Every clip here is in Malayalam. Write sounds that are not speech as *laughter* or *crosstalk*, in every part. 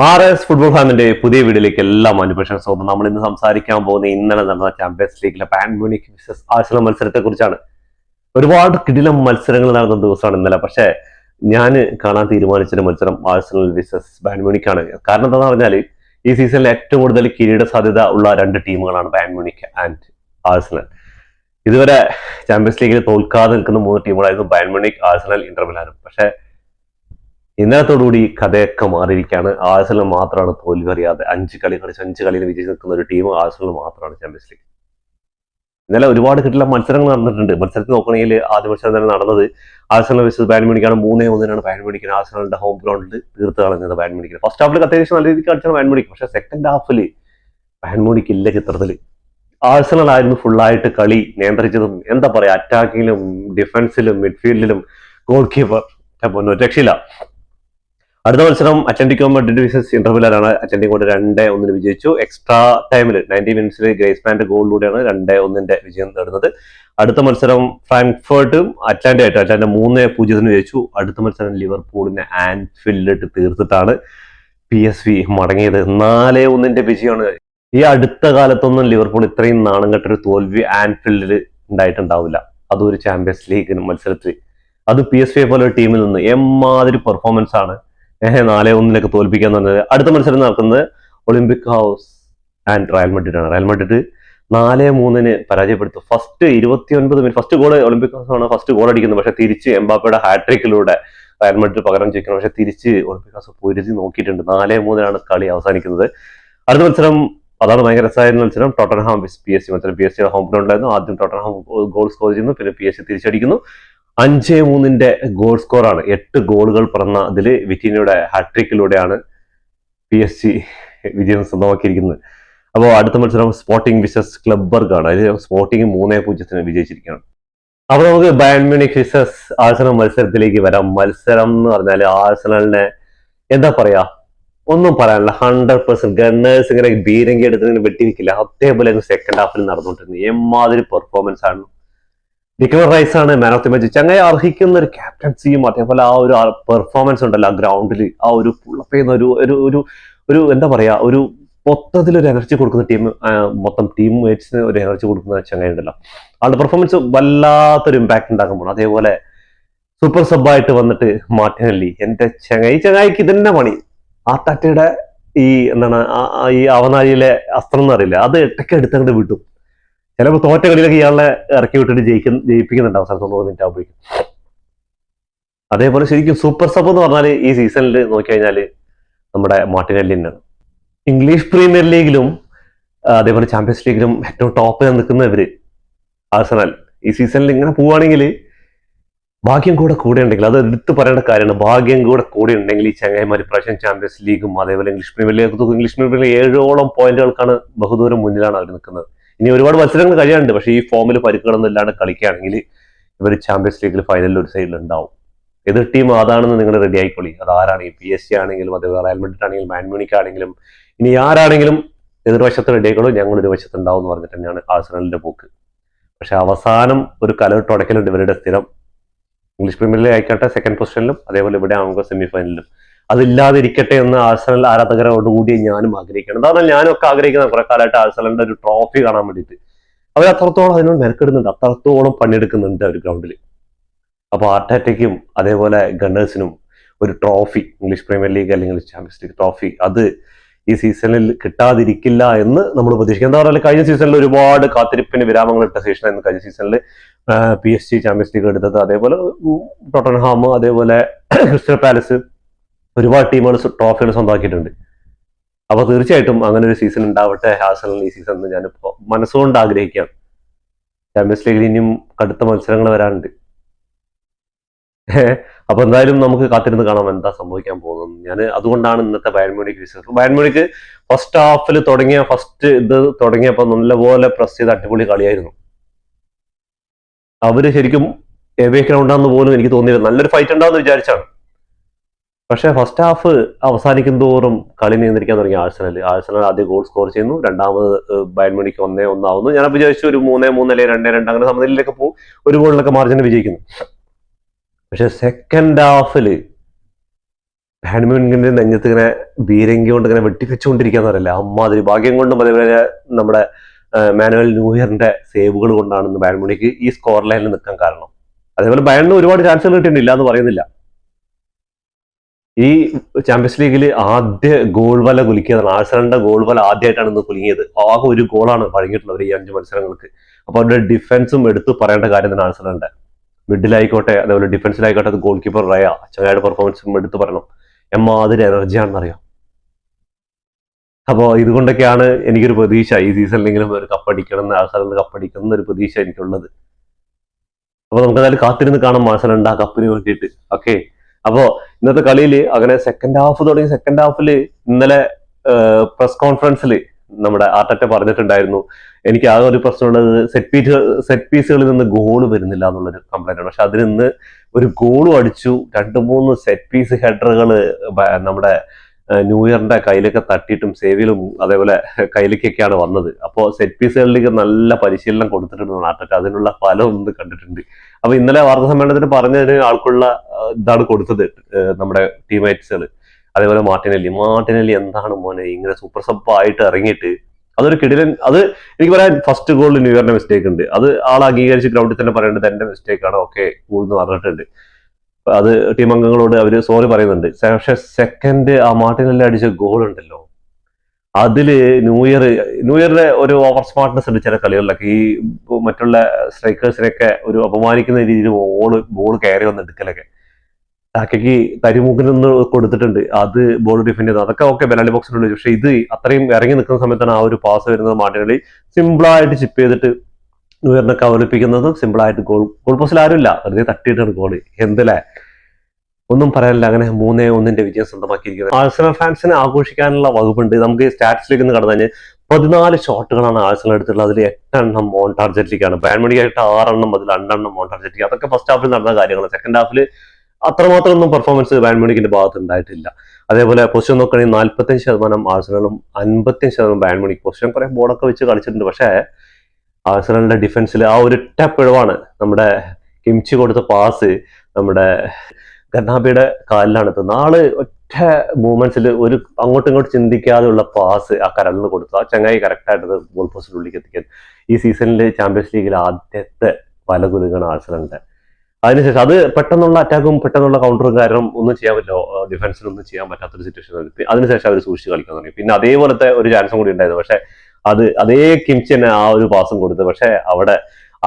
ആർ എസ് ഫുട്ബോൾ ഫാമിന്റെ പുതിയ വീഡിയോയിലേക്ക് എല്ലാ മാനുപേഷൻ സ്വന്തം നമ്മൾ ഇന്ന് സംസാരിക്കാൻ പോകുന്ന ഇന്നലെ നടന്ന ചാമ്പ്യൻസ് ലീഗിലെ പാൻ മ്യൂണിക് വിസസ് ആഴ്സണൽ മത്സരത്തെ കുറിച്ചാണ് ഒരുപാട് കിടിലം മത്സരങ്ങൾ നടന്ന ദിവസമാണ് ഇന്നലെ. പക്ഷേ ഞാൻ കാണാൻ തീരുമാനിച്ചൊരു മത്സരം ആഴ്സണൽ വിസസ് ബാൻമ്യൂണിക് ആണ്. കാരണം എന്താണെന്ന് പറഞ്ഞാൽ ഈ സീസണിൽ ഏറ്റവും കൂടുതൽ കിരീട സാധ്യത ഉള്ള രണ്ട് ടീമുകളാണ് ബാൻമ്യൂണിക് ആൻഡ് ആഴ്സണൽ ഇതുവരെ ചാമ്പ്യൻസ് ലീഗിൽ തോൽക്കാതെ നിൽക്കുന്ന മൂന്ന് ടീമുകളായിരുന്നു ബാൻമ്യൂണിക് ആഴ്സണൽ ഇന്റർ മിലാനും പക്ഷേ ഇന്നലത്തോടുകൂടി കഥയൊക്കെ മാറിയിരിക്കുകയാണ്. ആഴ്സലിന് മാത്രമാണ് തോൽവി അറിയാതെ അഞ്ച് കളി കളിച്ച് അഞ്ച് കളിയിൽ വിജയിച്ച് നിൽക്കുന്ന ഒരു ടീം ആഴ്സലിന് മാത്രമാണ് ചാമ്പ്യൻസ് ലീഗ് ഇന്നലെ ഒരുപാട് കിട്ടുള്ള മത്സരങ്ങൾ നടന്നിട്ടുണ്ട്. മത്സരത്തിൽ നോക്കണമെങ്കിൽ ആദ്യ മത്സരം തന്നെ നടന്നത് ആഴ്സണൽ വിസസ് ബാൻമിണിക്കാണ് മൂന്നേ ഒന്നിനാണ് ബാൻമിണിക്കിന് ആഴ്സണലിന്റെ ഹോം ഗ്രൗണ്ടിൽ തീർത്ത് കളഞ്ഞത് ബാൻമിണിക്കിന് ഫസ്റ്റ് ഹാഫിൽ അത്യാവശ്യം നല്ല രീതിക്ക് കളിച്ചാണ് ബാൻമിണിക്ക് പക്ഷേ സെക്കൻഡ് ഹാഫിൽ ബാൻമിണിക്ക് ഇല്ല ചിത്രത്തിൽ ആഴ്സണൽ ആയിരുന്നു ഫുള്ളായിട്ട് കളി നിയന്ത്രിച്ചതും എന്താ പറയാ അറ്റാക്കിങ്ങിലും ഡിഫൻസിലും മിഡ്ഫീൽഡിലും ഗോൾ കീപ്പർ രക്ഷയില്ല. അടുത്ത മത്സരം അറ്റന്റിക്കോ മഡ്രിഡ് വിസസ് ഇന്റർവിലാണ് അറ്റന്റിക്കോ രണ്ട് ഒന്നിന് വിജയിച്ചു. എക്സ്ട്രാ ടൈമിൽ നയന്റി മിനിറ്റ്സിൽ ഗ്രേസ് മാന്റെ ഗോളിലൂടെയാണ് രണ്ട് ഒന്നിന്റെ വിജയം നേടുന്നത്. അടുത്ത മത്സരം ഫ്രാങ്ക്ഫേർട്ടും അറ്റ്ലാന്റ ആയിട്ട് അറ്റ്ലാന്റ മൂന്ന് പൂജ്യത്തിന് വിജയിച്ചു. അടുത്ത മത്സരം ലിവർപൂളിനെ ആൻഫീൽഡിലിട്ട് തീർത്തിട്ടാണ് പി എസ് വി മടങ്ങിയത്. നാല് ഒന്നിന്റെ വിജയമാണ്. ഈ അടുത്ത കാലത്തൊന്നും ലിവർപൂൾ ഇത്രയും നാണം കെട്ടൊരു തോൽവി ആൻഫീൽഡിൽ ഉണ്ടായിട്ടുണ്ടാവില്ല. അതൊരു ചാമ്പ്യൻസ് ലീഗ് മത്സരത്തിൽ. അത് പി എസ് വി പോലെ ഒരു ടീമിൽ നിന്ന് എമ്മാതിരി പെർഫോമൻസ് ആണ് നാല് ഒന്നിലൊക്കെ തോൽപ്പിക്കാന്ന് പറഞ്ഞത്. അടുത്ത മത്സരം നടക്കുന്നത് Olympic house and Real Madrid ആണ്. റയൽ മഡ്രിഡ് നാല് മൂന്നിന് പരാജയപ്പെടുത്തു. ഫസ്റ്റ് ഇരുപത്തി ഒൻപത് minute first goal Olympic house ആണ് ഫസ്റ്റ് ഗോൾ അടിക്കുന്നത്. പക്ഷെ തിരിച്ച് എംബാപ്പയുടെ ഹാട്രിക്കിലൂടെ റയൽ മഡ്രിഡ് പകരം ചെയ്യിക്കണം പക്ഷെ തിരിച്ച് ഒളിമ്പിക് ഹൗസ് പൊരുതി നോക്കിയിട്ടുണ്ട്. നാല് മൂന്നിനാണ് കളി അവസാനിക്കുന്നത്. അടുത്ത മത്സരം അതാണ് ഭയങ്കര രസമായിരുന്ന മത്സരം. ടോട്ടൻഹാം പി എസ് സി മത്സരം. പി എസ് സിയുടെ ഹോം ഗ്രൗണ്ടിലായിരുന്നു ആദ്യം ടോട്ടൻഹാം ഗോൾ സ്കോർ ചെയ്യുന്നു പിന്നെ പി എസ് സി തിരിച്ചടിക്കുന്നു. അഞ്ച് മൂന്നിന്റെ ഗോൾ സ്കോറാണ് എട്ട് ഗോളുകൾ പിറന്ന അതിൽ വിറ്റീനയുടെ ഹാട്രിക്കിലൂടെയാണ് പി എസ് സി വിജയം സ്വന്തമാക്കിയിരിക്കുന്നത്. അപ്പോൾ അടുത്ത മത്സരം സ്പോർട്ടിംഗ് വിസസ് ക്ലബ്ബർഗ് ആണ്. അതിൽ സ്പോർട്ടിംഗ് മൂന്നേ പൂജ്യത്തിന് വിജയിച്ചിരിക്കുകയാണ്. അപ്പോൾ നമുക്ക് ബയൺ മ്യൂണിക് വിസസ് ആഴ്സണൽ മത്സരത്തിലേക്ക് വരാം. മത്സരം എന്ന് പറഞ്ഞാൽ ആഴ്സണലിനെ എന്താ പറയാ? ഒന്നും പറയാനില്ല. ഹൺഡ്രഡ് പെർസെന്റ് ഗണ്ണേഴ്സ് ഇങ്ങനെ ബീരങ്കി എടുത്ത് വെട്ടിയിരിക്കില്ല. അതേപോലെ സെക്കൻഡ് ഹാഫിൽ നടന്നുകൊണ്ടിരുന്നത്. എമ്മാതിരി പെർഫോമൻസ് ആണ്. ഡിക്ലർ റൈസ് ആണ് മാൻ ഓഫ് ദി മാച്ച് ചങ്ങായി അർഹിക്കുന്ന ഒരു ക്യാപ്റ്റൻസിയും അതേപോലെ ആ ഒരു പെർഫോമൻസ് ഉണ്ടല്ലോ ആ ഗ്രൗണ്ടിൽ ആ ഒരു പുള്ളപ്പ് ചെയ്യുന്ന ഒരു ഒരു ഒരു എന്താ പറയാ ഒരു മൊത്തത്തിൽ ഒരു എനർജി കൊടുക്കുന്ന ടീം മൊത്തം ടീം മേറ്റ്സിന് ഒരു എനർജി കൊടുക്കുന്ന ചങ്ങായി ഉണ്ടല്ലോ. ആളുടെ പെർഫോമൻസ് വല്ലാത്തൊരു ഇമ്പാക്ട് ഉണ്ടാക്കുമ്പോൾ അതേപോലെ സൂപ്പർ സബായിട്ട് വന്നിട്ട് മാറ്റിനല്ലി എന്റെ ചങ്ങായി ചങ്ങായിക്ക് ഇതന്നെ പണി. ആ തട്ടയുടെ ഈ എന്താണ് ഈ അവനാഴിയിലെ അസ്ത്രം എന്ന് അറിയില്ല അത് ഇട്ടൊക്കെ എടുത്തങ്ങോട്ട് വിട്ടും ചിലപ്പോൾ തോറ്റ കളിയിലൊക്കെ ഇയാളെ ഇറക്കി വിട്ടിട്ട് ജയിക്കുന്ന ജയിപ്പിക്കുന്നുണ്ട് അവസാനം തൊണ്ണൂറ് മിനിറ്റ് ആകുമ്പോഴേക്കും അതേപോലെ ശരിക്കും സൂപ്പർ സബ് എന്ന് പറഞ്ഞാൽ ഈ സീസണിൽ നോക്കിക്കഴിഞ്ഞാൽ നമ്മുടെ മാർട്ടിനല്ലിനാണ് ഇംഗ്ലീഷ് പ്രീമിയർ ലീഗിലും അതേപോലെ ചാമ്പ്യൻസ് ലീഗിലും ഏറ്റവും ടോപ്പിൽ നിൽക്കുന്ന ഇവർ ആഴ്സണൽ ഈ സീസണിൽ ഇങ്ങനെ പോവുകയാണെങ്കിൽ ഭാഗ്യം കൂടെ കൂടെ ഉണ്ടെങ്കിൽ അത് എടുത്തു പറയേണ്ട കാര്യമാണ് ഭാഗ്യം കൂടെ കൂടെ ഉണ്ടെങ്കിൽ ഈ ചങ്ങായിമാർ പ്രാവശ്യം ചാമ്പ്യൻസ് ലീഗും അതേപോലെ English Premier League English Premier League ഏഴോളം പോയിന്റുകൾക്കാണ് ബഹുദൂരം മുന്നിലാണ് അവർ നിൽക്കുന്നത്. ഇനി ഒരുപാട് മത്സരങ്ങൾ കഴിയാനുണ്ട്. പക്ഷേ ഈ ഫോമിൽ പരിക്കുകളൊന്നും ഇല്ലാണ്ട് കളിക്കുകയാണെങ്കിൽ ഇവർ ചാമ്പ്യൻസ് ലീഗിൽ ഫൈനലിൽ ഒരു സൈഡിൽ ഉണ്ടാവും. എതിർ ടീം അതാണെന്ന് നിങ്ങൾ റെഡി ആയിക്കോളി. അത് ആരാണ്? പി എസ് സി ആണെങ്കിലും അതേപോലെ റയൽ മെഡ്രിഡ് ആണെങ്കിലും മാൻമ്യൂണിക് ആണെങ്കിലും ഇനി ആരാണെങ്കിലും എതിർവശത്ത് റെഡി ആയിക്കോളൂ. ഞങ്ങൾ ഒരു വശത്ത് ഉണ്ടാവും എന്ന് പറഞ്ഞിട്ട് തന്നെയാണ് ആഴ്സണലിന്റെ പോക്ക്. പക്ഷെ അവസാനം ഒരു കലവിട്ടുടക്കലുണ്ട് ഇവരുടെ സ്ഥിരം. ഇംഗ്ലീഷ് പ്രീമിയർ ലീഗ് ആയിക്കോട്ടെ സെക്കൻഡ് പൊസിഷനിലും അതേപോലെ ഇവിടെ ആകുമ്പോൾ സെമി ഫൈനലിലും അതില്ലാതിരിക്കട്ടെ എന്ന് ആഴ്സണൽ ആരാധകരോടുകൂടി ഞാനും ആഗ്രഹിക്കണം. അതാണ് ഞാനൊക്കെ ആഗ്രഹിക്കുന്ന കുറെ കാലമായിട്ട് ആഴ്സണലിന്റെ ഒരു ട്രോഫി കാണാൻ വേണ്ടിയിട്ട്. അവർ അത്രത്തോളം അതിനോട് മെനക്കെടുന്നുണ്ട്. അത്രത്തോളം പണിയെടുക്കുന്നുണ്ട് അവർ ഗ്രൗണ്ടിൽ അപ്പോൾ ആർട്ടാറ്റയ്ക്കും അതേപോലെ ഗണ്ണേഴ്സിനും ഒരു ട്രോഫി ഇംഗ്ലീഷ് പ്രീമിയർ ലീഗ് അല്ലെങ്കിൽ ചാമ്പ്യൻസ് ലീഗ് ട്രോഫി അത് ഈ സീസണിൽ കിട്ടാതിരിക്കില്ല എന്ന് നമ്മൾ പ്രതീക്ഷിക്കുന്നു എന്താ പറയുക കഴിഞ്ഞ സീസണിൽ ഒരുപാട് കാത്തിരിപ്പിന് വിരാമങ്ങൾ ഇട്ട സീസണായിരുന്നു കഴിഞ്ഞ സീസണിൽ P S G Champions League എടുത്തത്. അതേപോലെ ടോട്ടൻഹാം അതേപോലെ ക്രിസ്റ്റൽ പാലസ് ഒരുപാട് ടീമുകൾ ട്രോഫികൾ സ്വന്തമാക്കിയിട്ടുണ്ട്. അപ്പൊ തീർച്ചയായിട്ടും അങ്ങനെ ഒരു സീസൺ ഉണ്ടാവട്ടെ ഹാസലിന് ഈ സീസൺ എന്ന് ഞാനിപ്പോ മനസ്സുകൊണ്ട് ആഗ്രഹിക്കുകയാണ്. ചാമ്പ്യൻസ് ലീഗിൽ ഇനിയും കടുത്ത മത്സരങ്ങൾ വരാനുണ്ട്. *laughs* അപ്പൊ എന്തായാലും നമുക്ക് കാത്തിരുന്ന് കാണാം എന്താ സംഭവിക്കാൻ പോകുന്നത്. ഞാൻ അതുകൊണ്ടാണ് ഇന്നത്തെ ബയൻമോണിക്ക് വിശ്വസിച്ചത്. ബയൻമോണിക്ക് ഫസ്റ്റ് ഹാഫിൽ തുടങ്ങിയ ഫസ്റ്റ് ഇത് തുടങ്ങിയപ്പോൾ നല്ലപോലെ പ്രസ് ചെയ്ത് അടിപൊളി കളിയായിരുന്നു. അവർ ശരിക്കും എവേ ഗ്രൗണ്ടാന്ന് പോലും എനിക്ക് തോന്നിയില്ല. നല്ലൊരു ഫൈറ്റ് ഉണ്ടാവുമെന്ന് വിചാരിച്ചാണ്. പക്ഷേ ഫസ്റ്റ് ഹാഫ് അവസാനിക്കും തോറും കളി നിയന്ത്രിക്കാൻ തുടങ്ങി ആഴ്സണൽ ആഴ്സണൽ ആദ്യം ഗോൾ സ്കോർ ചെയ്യുന്നു. രണ്ടാമത് മണിക്ക് ഒന്നേ ഒന്നാവുന്നു. ഞാൻ വിചാരിച്ചു ഒരു മൂന്നേ മൂന്നല്ലേ രണ്ടേ രണ്ട് അങ്ങനെ സമനിലയിലൊക്കെ പോകും ഒരു ഗോളിലൊക്കെ മാർജിൻ വിജയിക്കുന്നു. പക്ഷെ സെക്കൻഡ് ഹാഫിൽ ബാഡ്മിന്റന്റെ നെഞ്ഞത്ത് ഇങ്ങനെ ബീരങ്കി കൊണ്ട് ഇങ്ങനെ വെട്ടിവെച്ചുകൊണ്ടിരിക്കാന്ന് പറയില്ല അമ്മാതിരി ഭാഗ്യം കൊണ്ടും അതേപോലെ നമ്മുടെ മാനുവൽ ന്യൂയറിന്റെ സേവുകൾ കൊണ്ടാണ് ബാഡ്മിണിക്ക് ഈ സ്കോർ ലൈനിൽ നിൽക്കാൻ കാരണം. അതേപോലെ ബയണിന് ഒരുപാട് ചാൻസുകൾ കിട്ടിയിട്ടില്ല എന്ന് പറയുന്നില്ല. ഈ ചാമ്പ്യൻസ് ലീഗിൽ ആദ്യ ഗോൾ വല കുലുക്കിയതാണ്. ആഴ്സണലിന്റെ ഗോൾ വല ആദ്യമായിട്ടാണ് ഇന്ന് കുലുങ്ങിയത്. ആകെ ഒരു ഗോളാണ് വഴങ്ങിയിട്ടുള്ളത് ഈ അഞ്ച് മത്സരങ്ങൾക്ക്. അപ്പൊ അവരുടെ ഡിഫൻസും എടുത്ത് പറയേണ്ട കാര്യം തന്നെ ആഴ്സണലിന്റെ. മിഡിലായിക്കോട്ടെ അതേപോലെ ഡിഫൻസിലായിക്കോട്ടെ ഗോൾ കീപ്പർ റയ ചങ്ങായുടെ പെർഫോമൻസും എടുത്ത് പറയണം. എമ്മാതിരി എനർജിയാണെന്നറിയാം അപ്പോൾ ഇതുകൊണ്ടൊക്കെയാണ് എനിക്കൊരു പ്രതീക്ഷ. ഈ സീസണിലെങ്കിലും ഒരു കപ്പടിക്കണം എന്ന് ആഴ്സണലിന് കപ്പടിക്കണം ഒരു പ്രതീക്ഷ എനിക്കുള്ളത്. അപ്പോൾ നമുക്ക് എന്തായാലും കാത്തിരുന്ന് കാണാം ആഴ്സണലിന്റെ ആ കപ്പിന് വേണ്ടിയിട്ട് ഓക്കെ അപ്പോ ഇന്നത്തെ കളിയിൽ അങ്ങനെ സെക്കൻഡ് ഹാഫ് തുടങ്ങി സെക്കൻഡ് ഹാഫിൽ ഇന്നലെ പ്രസ് കോൺഫറൻസിൽ നമ്മുടെ ആർട്ടറ്റ പറഞ്ഞിട്ടുണ്ടായിരുന്നു. എനിക്ക് ആകെ ഒരു പ്രശ്നമുള്ളത് സെറ്റ് പീസ് സെറ്റ് പീസുകളിൽ നിന്ന് ഗോൾ വരുന്നില്ല എന്നുള്ളൊരു കംപ്ലൈന്റ് ആണ്. പക്ഷെ അതിൽ നിന്ന് ഒരു ഗോളും അടിച്ചു രണ്ട് മൂന്ന് സെറ്റ് പീസ് ഹെഡറുകൾ നമ്മുടെ ന്യൂഇയറിന്റെ ന്യൂ ഇയറിന്റെ കയ്യിലൊക്കെ തട്ടിയിട്ടും സേവിലും അതേപോലെ കയ്യിലേക്കൊക്കെയാണ് വന്നത്. അപ്പോൾ സെറ്റ് പീസുകളിലേക്ക് നല്ല പരിശീലനം കൊടുത്തിട്ടുണ്ടെന്നാണ് ആർട്ടറ്റ. അതിനുള്ള ഫലം ഒന്ന് കണ്ടിട്ടുണ്ട്. അപ്പൊ ഇന്നലെ വാർത്താ സമ്മേളനത്തിന് പറഞ്ഞതിന് ആൾക്കുള്ള ഇതാണ് കൊടുത്തത് നമ്മുടെ ടീമേറ്റ്സുകൾ അതേപോലെ മാർട്ടിനല്ലി. മാർട്ടിനല്ലി എന്താണ് മോനെ ഇങ്ങനെ സൂപ്പർ സബ് ആയിട്ട് ഇറങ്ങിയിട്ട് അതൊരു കിടിലൻ അത് എനിക്ക് പറയാൻ ഫസ്റ്റ് ഗോൾ ന്യൂ ഇയറിന്റെ മിസ്റ്റേക്ക് ഉണ്ട്. അത് ആൾ അംഗീകരിച്ച് ഗ്രൗണ്ടിൽ തന്നെ പറയേണ്ടത് എന്റെ മിസ്റ്റേക്ക് ആണ് ഓക്കെ ഗോൾ എന്ന് പറഞ്ഞിട്ടുണ്ട്. അത് ടീം അംഗങ്ങളോട് അവർ സോറി പറയുന്നുണ്ട്. പക്ഷെ സെക്കൻഡ് ആ മാർട്ടിനല്ലി അടിച്ച ഗോൾ ഉണ്ടല്ലോ. അതിൽ ന്യൂ ഇയർ ന്യൂ ഒരു ഓവർ സ്മാർട്ട്നെസ് ഉണ്ട് ചില കളികളിലൊക്കെ. ഈ മറ്റുള്ള സ്ട്രൈക്കേഴ്സിനെയൊക്കെ ഒരു അപമാനിക്കുന്ന രീതിയിൽ ബോൾ ബോൾ കയറി വന്ന് എടുക്കലൊക്കെ. ടാക്കയ്ക്ക് കരിമൂക്കിനൊന്ന് കൊടുത്തിട്ടുണ്ട്. അത് ബോൾ ഡിഫെൻഡ് ചെയ്തു. അതൊക്കെ ഓക്കെ ബെനാലി ബോക്സിനുള്ളിൽ പക്ഷെ ഇത് അത്രയും ഇറങ്ങി നിൽക്കുന്ന സമയത്താണ് ആ ഒരു പാസ് വരുന്നത് മാർട്ടിനലി. സിമ്പിളായിട്ട് ചിപ്പ് ചെയ്തിട്ട് ന്യൂ ഇയറിനെ കവലിപ്പിക്കുന്നതും സിമ്പിളായിട്ട് ഗോൾ ഗോൾ പോസ്റ്റിൽ ആരുമില്ല. വെറുതെ തട്ടിയിട്ടാണ് ഗോൾ എന്തല്ലേ ഒന്നും പറയാനില്ല. അങ്ങനെ മൂന്നേ ഒന്നിന്റെ വിജയം സ്വന്തമാക്കിയിരിക്കുന്നത്. ആഴ്സണൽ ഫാൻസിനെ ആഘോഷിക്കാനുള്ള വകുപ്പുണ്ട്. നമുക്ക് സ്റ്റാറ്റ്സിലേക്ക് ഒന്ന് കടന്നു കഴിഞ്ഞാൽ പതിനാല് ഷോട്ടുകളാണ് ആഴ്സണൽ എടുത്തിട്ടുള്ളത്. അതിൽ എട്ടെണ്ണം ഓൺ ടാർജറ്റിലേക്കാണ് ബാൻമണിക്കായിട്ട് ആറെണ്ണം അതിൽ രണ്ടെണ്ണം ഓൺ ടാർജറ്റിലേക്ക് അതൊക്കെ ഫസ്റ്റ് ഹാഫിൽ നടന്ന കാര്യങ്ങളാണ് സെക്കൻഡ് ഹാഫിൽ അത്രമാത്രം ഒന്നും പെർഫോമൻസ് ബാൻമണിക്കിന്റെ ഭാഗത്ത് ഉണ്ടായിട്ടില്ല. അതേപോലെ പൊസിഷൻ നോക്കുകയാണെങ്കിൽ നാൽപ്പത്തഞ്ച് ശതമാനം ആഴ്സണലും അൻപത്തഞ്ച് ശതമാനം ബാൻമണിക്ക് പൊസിഷൻ കുറെ ബോർഡൊക്കെ വെച്ച് കളിച്ചിട്ടുണ്ട്. പക്ഷേ ആഴ്സണലിന്റെ ഡിഫൻസിൽ ആ ഒരു ഇഴവാണ്. നമ്മുടെ കിംച്ചി കൊടുത്ത പാസ് നമ്മുടെ ഗർണാബിയുടെ കാലിലാണ് എത്തുന്നത് ആൾ ഒറ്റ മൂവ്മെന്റ്സിൽ ഒരു അങ്ങോട്ടും ഇങ്ങോട്ടും ചിന്തിക്കാതെയുള്ള പാസ് ആ കരളിന് കൊടുത്തു. ആ ചങ്ങായി കറക്റ്റായിട്ട് ഗോൾ പോസ്റ്റിനുള്ളിലേക്ക് എത്തിക്കാൻ. ഈ സീസണിൽ ചാമ്പ്യൻസ് ലീഗിൽ ആദ്യത്തെ പല കുലുകാണ് ആഴ്സണലിന്റെ. അതിനുശേഷം അത് പെട്ടെന്നുള്ള അറ്റാക്കും പെട്ടെന്നുള്ള കൗണ്ടറും കാരണം ഒന്നും ചെയ്യാൻ പറ്റില്ല. ഡിഫൻസിന് ഒന്നും ചെയ്യാൻ പറ്റാത്തൊരു സിറ്റുവേഷൻ അതിനുശേഷം അവർ സൂക്ഷിച്ച് കളിക്കാൻ തുടങ്ങി. പിന്നെ അതേപോലത്തെ ഒരു ചാൻസും കൂടി ഉണ്ടായിരുന്നു. പക്ഷെ അത് അതേ തന്നെ ആ ഒരു പാസും കൊടുത്തു. പക്ഷെ അവിടെ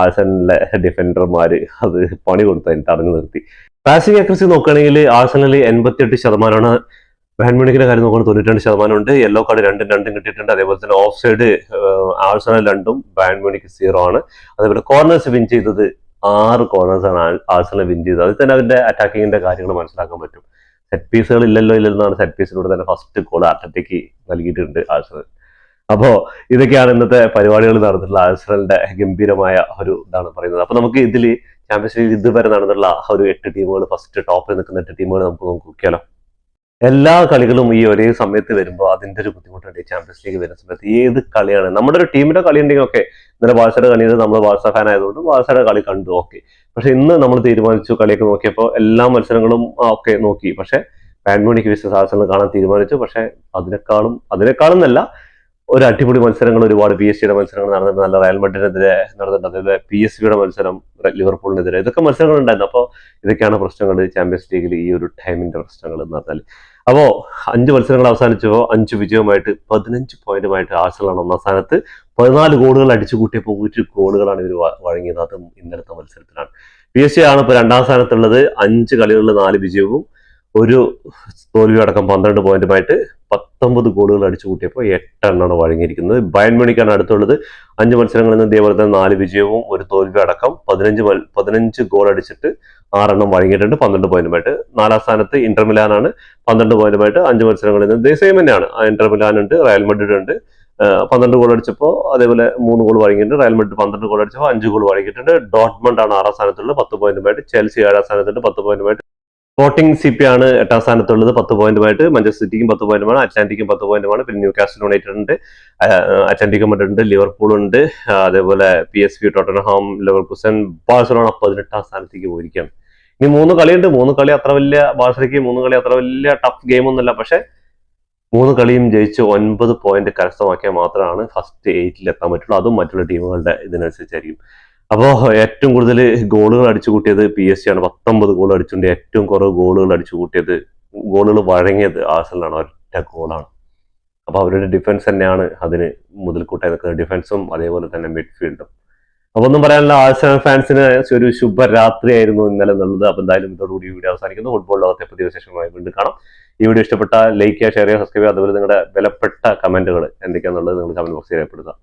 ആഴ്സണലിലെ ഡിഫൻഡർമാർ അത് പണി കൊടുത്ത അതിന് തടഞ്ഞു നിർത്തി. പാസിംഗ് അക്രസി നോക്കുകയാണെങ്കിൽ ആഴ്സണലിൽ എൺപത്തിയെട്ട് ശതമാനമാണ് ബാൻമണിക്കിന്റെ കാര്യം നോക്കുകയാണെങ്കിൽ തൊണ്ണൂറ്റി ശതമാനം ഉണ്ട് യെല്ലോ കാർഡ് രണ്ടും രണ്ടും കിട്ടിയിട്ടുണ്ട്. അതേപോലെ തന്നെ ഓഫ് സൈഡ് ആഴ്സണൽ രണ്ടും ബാൻമണിക്ക് സീറോ ആണ്. അതേപോലെ കോർണേഴ്സ് വിൻ ചെയ്തത് ആറ് കോർണേഴ്സ് ആണ് ആഴ്സണൽ വിൻ ചെയ്തത്. അതിൽ തന്നെ അവരുടെ അറ്റാക്കിങ്ങിന്റെ കാര്യങ്ങൾ മനസ്സിലാക്കാൻ പറ്റും. സെറ്റ് പീസുകൾ ഇല്ലല്ലോ ഇല്ലെന്നാണ് സെറ്റ് പീസിലൂടെ തന്നെ ഫസ്റ്റ് ഗോൾ അറ്റത്തേക്ക് നൽകിയിട്ടുണ്ട് ആഴ്സണൽ. അപ്പോ ഇതൊക്കെയാണ് ഇന്നത്തെ പരിപാടികൾ നടന്നിട്ടുള്ള ആഴ്സണലിന്റെ ഗംഭീരമായ ഒരു ഇതാണ് പറയുന്നത്. അപ്പൊ നമുക്ക് ഇതിൽ ചാമ്പ്യൻസ് ലീഗ് ഇതുവരെ നടന്നിട്ടുള്ള ഒരു എട്ട് ടീമുകൾ ഫസ്റ്റ് ടോപ്പിൽ നിൽക്കുന്ന എട്ട് ടീമുകൾ നമുക്ക് നോക്കിയാലോ. എല്ലാ കളികളും ഈ ഒരേ സമയത്ത് വരുമ്പോൾ അതിന്റെ ഒരു ബുദ്ധിമുട്ടുണ്ട് ചാമ്പ്യൻസ് ലീഗ് വരുന്ന സമയത്ത്. ഏത് കളിയാണ്? നമ്മുടെ ഒരു ടീമിന്റെ കളി ഉണ്ടെങ്കിൽ ഓക്കെ ഇന്നലെ ബാഴ്സയുടെ കളി നമ്മൾ ബാഴ്സ ഫാൻ ആയതുകൊണ്ട് ബാഴ്സയുടെ കളി കണ്ടു ഓക്കെ പക്ഷെ ഇന്ന് നമ്മൾ തീരുമാനിച്ചു കളിയൊക്കെ നോക്കിയപ്പോൾ എല്ലാ മത്സരങ്ങളും ഒക്കെ നോക്കി. പക്ഷെ ബാൻമോണിക്ക് വിശ്വസ് കാണാൻ തീരുമാനിച്ചു. പക്ഷെ അതിനേക്കാളും അതിനേക്കാളും എന്നല്ല ഒരു അടിപൊളി മത്സരങ്ങൾ ഒരുപാട് പി എസ് സിയുടെ മത്സരങ്ങൾ നടന്നിട്ടുണ്ട്. നല്ല റയൽ മഡ്രിനെതിരെ നടന്നിട്ടുണ്ട്. അതേപോലെ പി എസ് സിയുടെ മത്സരം ലിവർപൂളിനെതിരെ ഇതൊക്കെ മത്സരങ്ങൾ ഉണ്ടായിരുന്നു. അപ്പോൾ ഇതൊക്കെയാണ് പ്രശ്നങ്ങൾ ചാമ്പ്യൻസ് ലീഗിൽ ഈ ഒരു ടൈമിന്റെ പ്രശ്നങ്ങൾ എന്ന് പറഞ്ഞാൽ അപ്പോൾ അഞ്ച് മത്സരങ്ങൾ അവസാനിച്ചപ്പോൾ അഞ്ച് വിജയവുമായിട്ട് പതിനഞ്ച് പോയിന്റുമായിട്ട് ആഴ്സണലാണ് ഒന്നാം സ്ഥാനത്ത്. പതിനാല് ഗോളുകൾ അടിച്ചു കൂട്ടിയപ്പോൾ ഒരു ഗോളുകളാണ് ഇവർ വഴങ്ങിയത്. അതും ഇന്നലത്തെ മത്സരത്തിലാണ്. പി എസ് സി ആണ് ഇപ്പോൾ രണ്ടാം സ്ഥാനത്തുള്ളത്. അഞ്ച് കളികളിൽ നാല് വിജയവും ഒരു തോൽവി അടക്കം പന്ത്രണ്ട് പോയിന്റുമായിട്ട് പത്തൊമ്പത് ഗോളുകൾ അടിച്ചു കൂട്ടിയപ്പോൾ എട്ടെണ്ണമാണ് വഴങ്ങിയിരിക്കുന്നത്. ബയൺ മണിക്കാണ് അടുത്തുള്ളത്. അഞ്ച് മത്സരങ്ങളിൽ നിന്ന് ഇതേപോലെ തന്നെ നാല് വിജയവും ഒരു തോൽവി അടക്കം പതിനഞ്ച് പതിനഞ്ച് ഗോൾ അടിച്ചിട്ട് ആറെണ്ണം വഴങ്ങിയിട്ടുണ്ട്. പന്ത്രണ്ട് പോയിന്റുമായിട്ട് നാലാം സ്ഥാനത്ത് ഇന്റർമിലാനാണ് പന്ത്രണ്ട് പോയിന്റുമായിട്ട് അഞ്ച് മത്സരങ്ങളിൽ നിന്ന് ഇതേ സെയിം തന്നെയാണ്. ഇന്റർമിലാൻ ഇന്റർ മിലാൻ ഉണ്ട് റയൽ മഡ്രിഡ് ഉണ്ട്. പന്ത്രണ്ട് ഗോൾ അടിച്ചപ്പോൾ അതേപോലെ മൂന്ന് ഗോൾ വഴങ്ങിയിട്ടുണ്ട്. റയൽ മഡ്രിഡ് പന്ത്രണ്ട് ഗോൾ അടിച്ചപ്പോൾ അഞ്ച് ഗോൾ വഴങ്ങിയിട്ടുണ്ട്. ഡോട്ട്മണ്ട് ആണ് ആറാം സ്ഥാനത്തുള്ളത്. പത്ത് പോയിന്റുമായിട്ട് ചെൽസി ഏഴാം സ്ഥാനത്തുണ്ട്. പത്ത് പോയിന്റുമായിട്ട് സ്പോർട്ടിംഗ് സി പി ആണ് എട്ടാം സ്ഥാനത്തുള്ളത്. പത്ത് പോയിന്റുമായിട്ട് മഞ്ചസ്റ്റർ സിറ്റിക്കും പത്ത് പോയിന്റുമാണ് അറ്റ്ലാന്റിക്കും പത്ത് പോയിന്റുമാണ് പിന്നെ ന്യൂ കാസ്റ്റൽ യുണൈറ്റഡ് ഉണ്ട് അറ്റ്ലാന്റിക്കും ഉണ്ട്. ലിവർപൂൾ ഉണ്ട്. അതേപോലെ P S V Tottenham Leverkusen Barcelona പതിനെട്ടാം സ്ഥാനത്തേക്ക് പോയിരിക്കുകയാണ്. ഇനി മൂന്ന് കളിയുണ്ട്. മൂന്ന് കളി അത്ര വലിയ ബാഴ്സലയ്ക്ക് മൂന്ന് കളി അത്ര വലിയ ടഫ് ഗെയിം ഒന്നുമല്ല. പക്ഷെ മൂന്ന് കളിയും ജയിച്ച് ഒൻപത് പോയിന്റ് കരസ്ഥമാക്കിയാൽ മാത്രമാണ് ഫസ്റ്റ് എയ്റ്റിൽ എത്താൻ പറ്റുള്ളൂ. അതും മറ്റുള്ള ടീമുകളുടെ ഇതിനനുസരിച്ചായിരിക്കും. അപ്പോൾ ഏറ്റവും കൂടുതൽ ഗോളുകൾ അടിച്ചു കൂട്ടിയത് പി എസ് സി ആണ്. പത്തൊമ്പത് ഗോൾ അടിച്ചുകൊണ്ട് ഏറ്റവും കുറവ് ഗോളുകൾ അടിച്ചു കൂട്ടിയത് ഗോളുകൾ വഴങ്ങിയത് ആഴ്സണലാണ്. ഒറ്റ ഗോളാണ് അപ്പോൾ അവരുടെ ഡിഫൻസ് തന്നെയാണ് അതിന് മുതൽക്കൂട്ടായി നിൽക്കുന്നത് ഡിഫൻസും അതേപോലെ തന്നെ മിഡ്ഫീൽഡും അപ്പൊ ഒന്നും പറയാനുള്ള ആഴ്സണൽ ഫാൻസിന് ഒരു ശുഭരാത്രിയായിരുന്നു ഇന്നലെ എന്നുള്ളത്. അപ്പൊ എന്തായാലും ഇതോടുകൂടി വീഡിയോ അവസാനിക്കുന്നു. ഫുട്ബോൾ ലോകത്തെ പുതിയ വിശേഷമായി വീണ്ടും കാണാം. ഈ വീഡിയോ ഇഷ്ടപ്പെട്ട ലൈക്ക് ചെയ്യുക ഷെയർ ചെയ്യുക സബ്സ്ക്രൈബ് ചെയ്യുക. അതുപോലെ നിങ്ങളുടെ വിലപ്പെട്ട കമന്റുകൾ എന്തൊക്കെയാണെന്നുള്ളത് നിങ്ങൾ കമന്റ് ബോക്സിൽ രേഖപ്പെടുത്തുക.